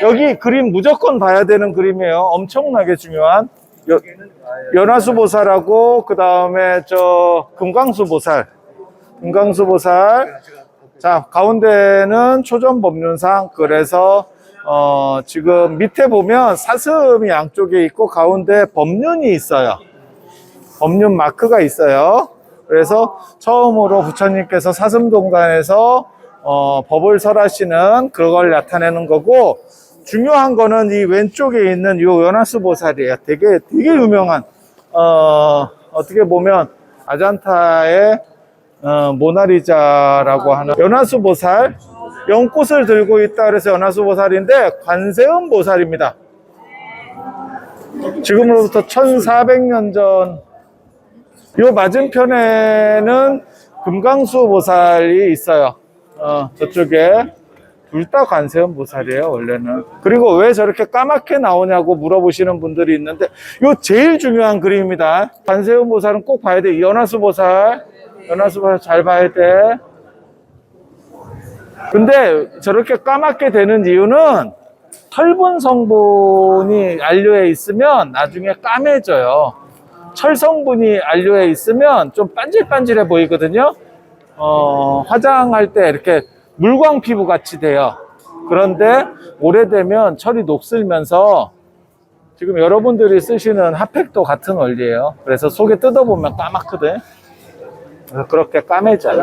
여기 그림 무조건 봐야 되는 그림이에요. 엄청나게 중요한 여, 연화수보살하고 그 다음에 저 금강수보살, 금강수보살. 자 가운데는 초전법륜상 그래서 어, 지금 밑에 보면 사슴이 양쪽에 있고 가운데 법륜이 있어요. 법륜 마크가 있어요. 그래서 처음으로 부처님께서 사슴동단에서 어, 법을 설하시는 그걸 나타내는 거고 중요한 거는 이 왼쪽에 있는 이 연화수 보살이에요. 되게 되게 유명한 어, 어떻게 보면 아잔타의 어, 모나리자라고 하는 연화수 보살 연꽃을 들고 있다 그래서 연화수 보살인데 관세음 보살입니다. 지금으로부터 1400년 전 요 맞은편에는 금강수 보살이 있어요. 어, 저쪽에 둘 다 관세음 보살이에요, 원래는. 그리고 왜 저렇게 까맣게 나오냐고 물어보시는 분들이 있는데, 요 제일 중요한 그림입니다. 관세음 보살은 꼭 봐야 돼. 연화수 보살. 연화수 보살 잘 봐야 돼. 근데 저렇게 까맣게 되는 이유는 철분 성분이 안료에 있으면 나중에 까매져요. 철 성분이 안료에 있으면 좀 반질반질해 보이거든요. 어, 화장할 때 이렇게 물광 피부 같이 돼요. 그런데 오래되면 철이 녹슬면서 지금 여러분들이 쓰시는 핫팩도 같은 원리예요. 그래서 속에 뜯어보면 까맣거든. 그래서 그렇게 까매져요.